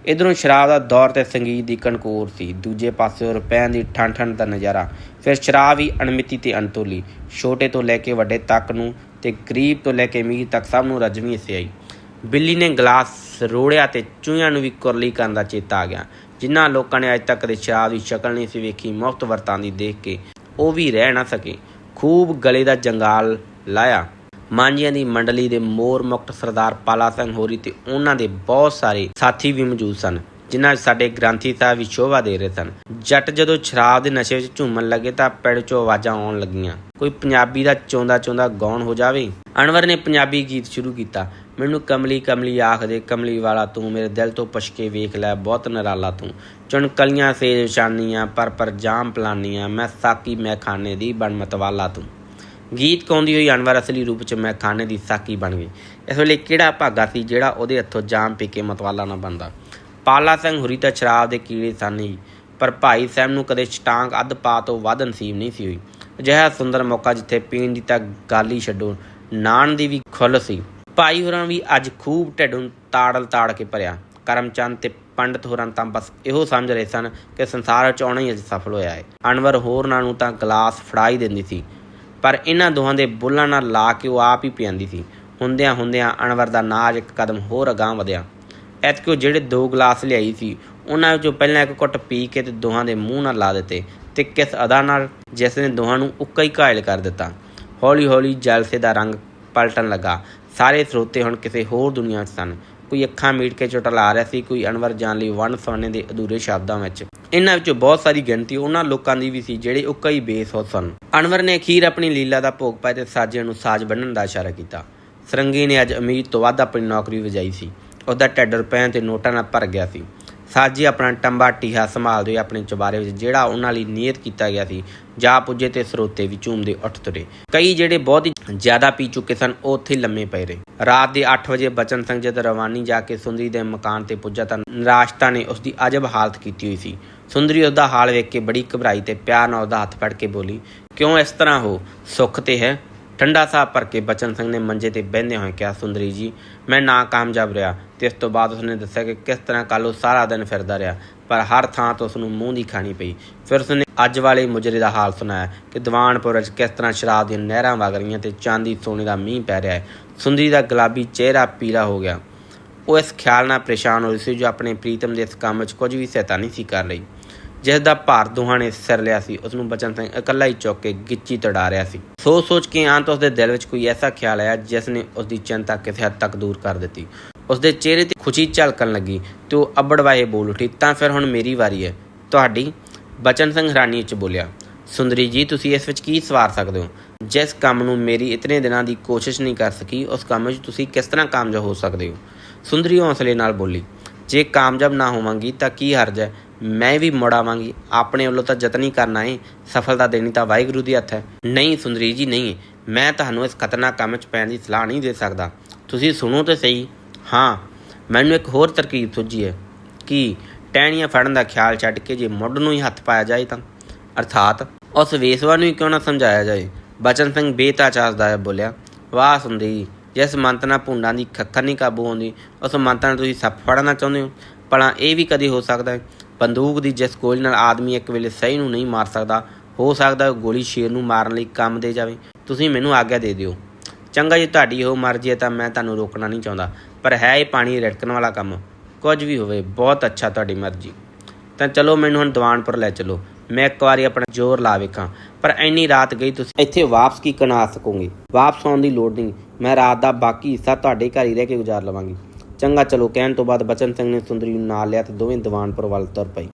ਇਧਰੋਂ ਸ਼ਰਾਬ ਦਾ ਦੌਰ ਤੇ ਸੰਗੀਤ ਦੀ ਕਣਕੋਰ ਸੀ। ਦੂਜੇ ਪਾਸੇ ਰੁਪਿਆਂ ਦੀ ਠੰਡ ਠੰਡ ਦਾ ਨਜ਼ਾਰਾ, ਫਿਰ ਸ਼ਰਾਬ ਹੀ ਅਣਮਿਤੀ ਤੇ ਅਣਤੋਲੀ। ਛੋਟੇ ਤੋਂ ਲੈ ਕੇ ਵੱਡੇ ਤੱਕ ਨੂੰ ਤੇ ਗਰੀਬ ਤੋਂ ਲੈ ਕੇ ਅਮੀਰ ਤੱਕ ਸਭ ਨੂੰ ਰਜਵੀ ਸਿਆਈ ਬਿੱਲੀ ਨੇ ਗਲਾਸ ਰੋੜਿਆ ਤੇ ਚੂਹਿਆਂ ਨੂੰ ਵੀ ਕੁਰਲੀ ਕਰਨ ਦਾ ਚੇਤਾ ਆ ਗਿਆ। ਜਿਨ੍ਹਾਂ ਲੋਕਾਂ ਨੇ ਅੱਜ ਤੱਕ ਕਦੇ ਸ਼ਰਾਬ ਦੀ ਸ਼ਕਲ ਨਹੀਂ ਸੀ ਵੇਖੀ, ਮੁਫਤ ਵਰਤਾਂ ਦੀ ਦੇਖ ਕੇ ਉਹ ਵੀ ਰਹਿ ਨਾ ਸਕੇ। ਖੂਬ ਗਲੇ ਦਾ ਜੰਗਾਲ ਲਾਇਆ। ਮਾਂਝੀਆਂ ਦੀ ਮੰਡਲੀ ਦੇ ਮੋਰ ਮੁਕਤ ਸਰਦਾਰ ਪਾਲਾ ਸਿੰਘ ਹੋਰੀ ਤੇ ਉਹਨਾਂ ਦੇ ਬਹੁਤ ਸਾਰੇ ਸਾਥੀ ਵੀ ਮੌਜੂਦ ਸਨ, ਜਿਨ੍ਹਾਂ ਸਾਡੇ ਗ੍ਰੰਥੀ ਸਾਹਿਬ ਵੀ ਸ਼ੋਭਾ ਦੇ ਰਹੇ ਸਨ। ਜੱਟ ਜਦੋਂ ਸ਼ਰਾਬ ਦੇ ਨਸ਼ੇ ਵਿੱਚ ਝੂਮਣ ਲੱਗੇ ਤਾਂ ਪਿੰਡ 'ਚੋਂ ਆਵਾਜ਼ਾਂ ਆਉਣ ਲੱਗੀਆਂ। ਕੋਈ ਪੰਜਾਬੀ ਦਾ ਚੌਂਦਾ ਚੌਂਦਾ ਗਾਉਣ ਹੋ ਜਾਵੇ? ਅਨਵਰ ਨੇ ਪੰਜਾਬੀ ਗੀਤ ਸ਼ੁਰੂ ਕੀਤਾ। ਮੈਨੂੰ ਕਮਲੀ ਕਮਲੀ ਆਖਦੇ ਕਮਲੀ ਵਾਲਾ ਤੂੰ, ਮੇਰੇ ਦਿਲ ਤੋਂ ਪਛਕੇ ਵੇਖ ਲੈ, ਬਹੁਤ ਨਰਾਲਾ ਤੂੰ। ਚੁਣ ਕਲੀਆਂ ਸੇ ਨਿਸ਼ਾਨੀਆਂ ਪਰ ਪਰ ਜਾਮ ਪਲਾਨੀਆਂ, ਮੈਂ ਸਾਕੀ ਮੈਂ ਖਾਨੇ ਦੀ ਬਣ ਮਤਵਾਲਾ ਤੂੰ। ਗੀਤ ਗਾਉਂਦੀ ਹੋਈ ਅਨਵਰ ਅਸਲੀ ਰੂਪ ਚ ਮੈਂ ਖਾਨੇ ਦੀ ਸਾਕੀ ਬਣ ਗਈ। ਇਸ ਵੇਲੇ ਕਿਹੜਾ ਭਾਗਾ ਸੀ ਜਿਹੜਾ ਉਹਦੇ ਹੱਥੋਂ ਜਾਮ ਪੀ ਕੇ ਮਤਵਾਲਾ ਨਾ ਬੰਦਾ ਪਾਲਾ ਸਿੰਘ ਹੁਰੀ ਤਾਂ ਸ਼ਰਾਬ ਦੇ ਕੀੜੇ ਸਨ ਹੀ, ਪਰ ਭਾਈ ਸਾਹਿਬ ਨੂੰ ਕਦੇ ਛਟਾਂਗ ਅੱਧ ਪਾ ਤੋਂ ਵੱਧ ਨਸੀਬ ਨਹੀਂ ਸੀ ਹੋਈ। ਅਜਿਹਾ ਸੁੰਦਰ ਮੌਕਾ ਜਿੱਥੇ ਪੀਣ ਦੀ ਤਾਂ ਗੱਲ ਹੀ ਛੱਡੋ, ਨਾਣ ਦੀ ਵੀ ਖੁੱਲ ਸੀ। ਭਾਈ ਹੋਰਾਂ ਵੀ ਅੱਜ ਖੂਬ ਢਿੱਡੋਂ ਤਾੜਲ ਤਾੜ ਕੇ ਭਰਿਆ। ਕਰਮਚੰਦ ਤੇ ਪੰਡਤ ਹੋਰਾਂ ਤਾਂ ਬਸ ਇਹੋ ਸਮਝ ਰਹੇ ਸਨ ਕਿ ਸੰਸਾਰ ਵਿੱਚ ਆਉਣਾ ਹੀ ਅੱਜ ਸਫਲ ਹੋਇਆ ਹੈ। ਅਨਵਰ ਹੋਰਨਾਂ ਨੂੰ ਤਾਂ ਗਲਾਸ ਫੜਾ ਹੀ ਦਿੰਦੀ ਸੀ। ਪਰ ਇਹਨਾਂ ਦੋਹਾਂ ਦੇ ਬੁੱਲਾਂ ਨਾਲ ਲਾ ਕੇ ਉਹ ਆਪ ਹੀ ਪਿਆਂਦੀ ਸੀ। ਹੁੰਦਿਆਂ ਹੁੰਦਿਆਂ ਅਨਵਰ ਦਾ ਨਾਜ ਇੱਕ ਕਦਮ ਹੋਰ ਅਗਾਂਹ ਵਧਿਆ। ਐਤਕੀ ਉਹ ਜਿਹੜੇ ਦੋ ਗਲਾਸ ਲਿਆਈ ਸੀ, ਉਹਨਾਂ ਵਿੱਚੋਂ ਪਹਿਲਾਂ ਇੱਕ ਘੁੱਟ ਪੀ ਕੇ ਤੇ ਦੋਹਾਂ ਦੇ ਮੂੰਹ ਨਾਲ ਲਾ ਦਿੱਤੇ ਤੇ ਕਿਸ ਅਦਾ ਨਾਲ ਜਿਸ ਨੇ ਦੋਹਾਂ ਨੂੰ ਉੱਕਾ ਹੀ ਘਾਇਲ ਕਰ ਦਿੱਤਾ। ਹੌਲੀ ਹੌਲੀ ਜਲਸੇ ਦਾ ਰੰਗ ਪਲਟਣ ਲੱਗਾ। ਸਾਰੇ ਸਰੋਤੇ ਹੁਣ ਕਿਸੇ ਹੋਰ ਦੁਨੀਆ 'ਚ ਸਨ। ਕੋਈ ਅੱਖਾਂ ਮੀਟ ਕੇ ਝੁਟਲਾ ਰਿਹਾ ਸੀ, ਕੋਈ ਅਨਵਰ ਜਾਣ ਲਈ ਵਨ ਸਵਰਨੇ ਦੇ ਅਧੂਰੇ ਸ਼ਬਦਾਂ ਵਿੱਚ। ਇਹਨਾਂ ਵਿੱਚੋਂ ਬਹੁਤ ਸਾਰੀ ਗਿਣਤੀ ਉਹਨਾਂ ਲੋਕਾਂ ਦੀ ਵੀ ਸੀ ਜਿਹੜੇ ਉੱਕਾ ਹੀ ਬੇਸੁੱਧ ਸਨ। ਅਨਵਰ ਨੇ ਅਖੀਰ ਆਪਣੀ ਲੀਲਾ ਦਾ ਭੋਗ ਪਾਇਆ ਤੇ ਸਾਜੇ ਨੂੰ ਸਾਜ ਬੰਨਣ ਦਾ ਇਸ਼ਾਰਾ ਕੀਤਾ। ਸਰੰਗੀ ਨੇ ਅੱਜ ਉਮੀਦ ਤੋਂ ਵੱਧ ਆਪਣੀ ਨੌਕਰੀ ਵਜਾਈ ਸੀ। ਉਹਦਾ ਢਿੱਡ ਪੈਣ ਤੇ ਨੋਟਾਂ ਨਾਲ ਭਰ ਗਿਆ ਸੀ। ਸਾਜੀ ਆਪਣਾ ਟੰਬਾ ਟੀਹਾ ਸੰਭਾਲਦੇ ਹੋਏ ਆਪਣੇ ਚੁਬਾਰੇ ਵਿੱਚ, ਜਿਹੜਾ ਉਹਨਾਂ ਲਈ ਨਿਯਤ ਕੀਤਾ ਗਿਆ ਸੀ, ਜਾ ਪੁੱਜੇ ਤੇ ਸਰੋਤੇ ਵੀ ਝੂਮਦੇ ਉੱਠ ਤੁਰੇ। ਕਈ ਜਿਹੜੇ ਬਹੁਤ ਹੀ ਜ਼ਿਆਦਾ ਪੀ ਚੁੱਕੇ ਸਨ, ਉਹ ਉੱਥੇ ਹੀ ਲੰਮੇ ਪਏ ਰਹੇ। ਰਾਤ ਦੇ 8 ਵਜੇ ਬਚਨ ਸਿੰਘ ਜਦ ਰਵਾਨੀ ਜਾ ਕੇ ਸੁੰਦਰੀ ਦੇ ਮਕਾਨ ਤੇ ਪੁੱਜਾ ਤਾਂ ਨਿਰਾਸ਼ਤਾ ਨੇ ਉਸ ਦੀ ਅਜਬ ਹਾਲਤ ਕੀਤੀ ਹੋਈ ਸੀ। ਸੁੰਦਰੀ ਉਹਦਾ ਹਾਲ ਵੇਖ ਕੇ ਬੜੀ ਘਬਰਾਈ ਤੇ ਪਿਆਰ ਨਾਲ ਉਹਦਾ ਹੱਥ ਫੜ ਕੇ ਬੋਲੀ, ਕਿਉਂ ਇਸ ਤਰ੍ਹਾਂ ਹੋ? ਸੁੱਖ ਤੇ ਹੈ? ਠੰਡਾ ਸਾਹ ਭਰ ਕੇ ਬਚਨ ਸਿੰਘ ਨੇ ਮੰਜੇ ਤੇ ਬਹਿੰਦੇ ਹੋਏ ਕਿਹਾ, ਸੁੰਦਰੀ ਜੀ, ਮੈਂ ਨਾ ਕਾਮਯਾਬ ਰਿਹਾ। ਤੇ ਇਸ ਤੋਂ ਬਾਅਦ ਉਸਨੇ ਦੱਸਿਆ ਕਿ ਕਿਸ ਤਰ੍ਹਾਂ ਕੱਲ ਸਾਰਾ ਦਿਨ ਫਿਰਦਾ ਰਿਹਾ, ਪਰ ਹਰ ਥਾਂ ਤੋਂ ਉਸਨੂੰ ਮੂੰਹ ਦੀ ਖਾਣੀ ਪਈ। ਫਿਰ ਉਸਨੇ ਅੱਜ ਵਾਲੇ ਮੁਜਰੇ ਦਾ ਹਾਲ ਸੁਣਾਇਆ ਕਿ ਦੀਵਾਨਪੁਰ ਵਿੱਚ ਕਿਸ ਤਰ੍ਹਾਂ ਸ਼ਰਾਬ ਦੀਆਂ ਨਹਿਰਾਂ ਵਗ ਰਹੀਆਂ ਤੇ ਚਾਂਦੀ ਸੋਨੇ ਦਾ ਮੀਂਹ ਪੈ ਰਿਹਾ ਹੈ। ਸੁੰਦਰੀ ਦਾ ਗੁਲਾਬੀ ਚਿਹਰਾ ਪੀਲਾ ਹੋ ਗਿਆ। ਉਹ ਇਸ ਖਿਆਲ ਨਾਲ ਪਰੇਸ਼ਾਨ ਹੋ ਰਹੀ ਸੀ ਜੋ ਆਪਣੇ ਪ੍ਰੀਤਮ ਦੇ ਇਸ ਕੰਮ ਵਿੱਚ ਕੁਝ ਵੀ ਸਹਾਇਤਾ ਨਹੀਂ ਸੀ ਕਰ ਰਹੀ। ਜਿਸ ਦਾ ਭਾਰ ਦੋਹਾਂ ਨੇ ਸਿਰ ਲਿਆ ਸੀ ਉਸ ਨੂੰ ਬਚਨ ਸਿੰਘ ਇਕੱਲਾ ਹੀ ਚੁੱਕ ਕੇ ਗਿੱਚੀ ਤੜਾ ਰਿਹਾ ਸੀ। ਸੋਚ ਸੋਚ ਕੇ ਅੰਤ ਉਸ ਦੇ ਦਿਲ ਵਿੱਚ ਕੋਈ ਐਸਾ ਖਿਆਲ ਆਇਆ ਜਿਸ ਨੇ ਉਸ ਦੀ ਚਿੰਤਾ ਕਿਸੇ ਹੱਦ ਤੱਕ ਦੂਰ ਕਰ ਦਿੱਤੀ। ਉਸਦੇ ਚਿਹਰੇ ਤੇ ਖੁਸ਼ੀ ਝਲਕਣ ਲੱਗੀ ਤੇ ਉਹ ਅੱਬੜਵਾਏ ਬੋਲ ਉੱਠੀ, ਤਾਂ ਫਿਰ ਹੁਣ ਮੇਰੀ ਵਾਰੀ ਹੈ। ਤੁਹਾਡੀ ਬਚਨ ਸਿੰਘ ਹੈਰਾਨੀ ਵਿੱਚ ਬੋਲਿਆ, ਸੁੰਦਰੀ ਜੀ, ਤੁਸੀਂ ਇਸ ਵਿੱਚ ਕੀ ਸਵਾਰ ਸਕਦੇ ਹੋ? ਜਿਸ ਕੰਮ ਨੂੰ ਮੇਰੀ ਇਤਨੇ ਦਿਨਾਂ ਦੀ ਕੋਸ਼ਿਸ਼ ਨਹੀਂ ਕਰ ਸਕੀ, ਉਸ ਕੰਮ ਵਿੱਚ ਤੁਸੀਂ ਕਿਸ ਤਰ੍ਹਾਂ ਕਾਮਯਾਬ ਹੋ ਸਕਦੇ ਹੋ? ਸੁੰਦਰੀ ਹੌਸਲੇ ਨਾਲ ਬੋਲੀ, ਜੇ ਕਾਮਯਾਬ ਨਾ ਹੋਵਾਂਗੀ ਤਾਂ ਕੀ ਹਰਜ ਹੈ? ਮੈਂ ਵੀ ਮੁੜ ਆਵਾਂਗੀ। ਆਪਣੇ ਵੱਲੋਂ ਤਾਂ ਯਤਨ ਹੀ ਕਰਨਾ ਹੈ ਸਫਲਤਾ ਦੇਣੀ ਤਾਂ ਵਾਹਿਗੁਰੂ ਦੀ ਹੱਥ ਹੈ। ਨਹੀਂ ਸੁੰਦਰੀ ਜੀ, ਨਹੀਂ। ਮੈਂ ਤੁਹਾਨੂੰ ਇਸ ਖਤਰਨਾਕ ਕੰਮ 'ਚ ਪੈਣ ਦੀ ਸਲਾਹ ਨਹੀਂ ਦੇ ਸਕਦਾ। ਤੁਸੀਂ ਸੁਣੋ ਤੇ ਸਹੀ। ਹਾਂ, ਮੈਨੂੰ ਇੱਕ ਹੋਰ ਤਰਕੀਬ ਸੁੱਝੀ ਹੈ ਕਿ ਟਹਿਣੀਆਂ ਫੜਨ ਦਾ ਖਿਆਲ ਛੱਡ ਕੇ ਜੇ ਮੁੱਢ ਨੂੰ ਹੀ ਹੱਥ ਪਾਇਆ ਜਾਏ ਤਾਂ। ਅਰਥਾਤ, ਉਸ ਵੇਸਵਾ ਨੂੰ ਹੀ ਕਿਉਂ ਨਾ ਸਮਝਾਇਆ ਜਾਏ? ਬਚਨ ਸਿੰਘ ਬੇਤਾਚਾਸਦਾ ਬੋਲਿਆ, ਵਾਹ ਸੁੰਦਰੀ, ਜਿਸ ਮੰਤ ਨਾਲ ਭੁੰਡਾਂ ਦੀ ਖੱਖਰ ਨਹੀਂ ਕਾਬੂ ਆਉਂਦੀ ਉਸ ਮੰਤ ਨਾਲ ਤੁਸੀਂ ਸੱਪ ਫੜਨਾ ਚਾਹੁੰਦੇ ਹੋ? ਭਲਾ ਇਹ ਵੀ ਕਦੇ ਹੋ ਸਕਦਾ ਹੈ? ਬੰਦੂਕ ਦੀ ਜਿਸ ਗੋਲੀ ਨਾਲ ਆਦਮੀ ਇੱਕ ਵੇਲੇ ਸਹੀ ਨੂੰ ਨਹੀਂ ਮਾਰ ਸਕਦਾ, ਹੋ ਸਕਦਾ ਉਹ ਗੋਲੀ ਸ਼ੇਰ ਨੂੰ ਮਾਰਨ ਲਈ ਕੰਮ ਦੇ ਜਾਵੇ। ਤੁਸੀਂ ਮੈਨੂੰ ਆਗਿਆ ਦੇ ਦਿਓ। ਚੰਗਾ ਜੇ ਤੁਹਾਡੀ ਉਹ ਮਰਜ਼ੀ ਹੈ ਤਾਂ ਮੈਂ ਤੁਹਾਨੂੰ ਰੋਕਣਾ ਨਹੀਂ ਚਾਹੁੰਦਾ। ਪਰ ਹੈ ਇਹ ਪਾਣੀ ਰੜਕਣ ਵਾਲਾ ਕੰਮ। ਕੁਝ ਵੀ ਹੋਵੇ, ਬਹੁਤ ਅੱਛਾ ਤੁਹਾਡੀ ਮਰਜ਼ੀ। ਤਾਂ ਚਲੋ ਮੈਨੂੰ ਹੁਣ ਦੀਵਾਨਪੁਰ ਲੈ ਚਲੋ। ਮੈਂ ਇੱਕ ਵਾਰੀ ਆਪਣਾ ਜ਼ੋਰ ਲਾ ਵੇਖਾਂ। ਪਰ ਇੰਨੀ ਰਾਤ ਗਈ ਤੁਸੀਂ, ਇੱਥੇ ਵਾਪਸ ਕੀ ਕਨਾ ਸਕੋਗੇ? ਵਾਪਸ ਆਉਣ ਦੀ ਲੋੜ ਨਹੀਂ। ਮੈਂ ਰਾਤ ਦਾ ਬਾਕੀ ਹਿੱਸਾ ਤੁਹਾਡੇ ਘਰ ਹੀ ਰਹਿ ਕੇ ਗੁਜ਼ਾਰ ਲਵਾਂਗੀ। ਚੰਗਾ ਚਲੋ, ਕਹਿਣ ਤੋਂ ਬਾਅਦ ਬਚਨ ਸਿੰਘ ਨੇ ਸੁੰਦਰੀ ਨੂੰ ਨਾਲ ਲਿਆ ਤੇ ਦੋਵੇਂ ਦੀਵਾਨਪੁਰ ਵੱਲ ਤੁਰ ਪਏ।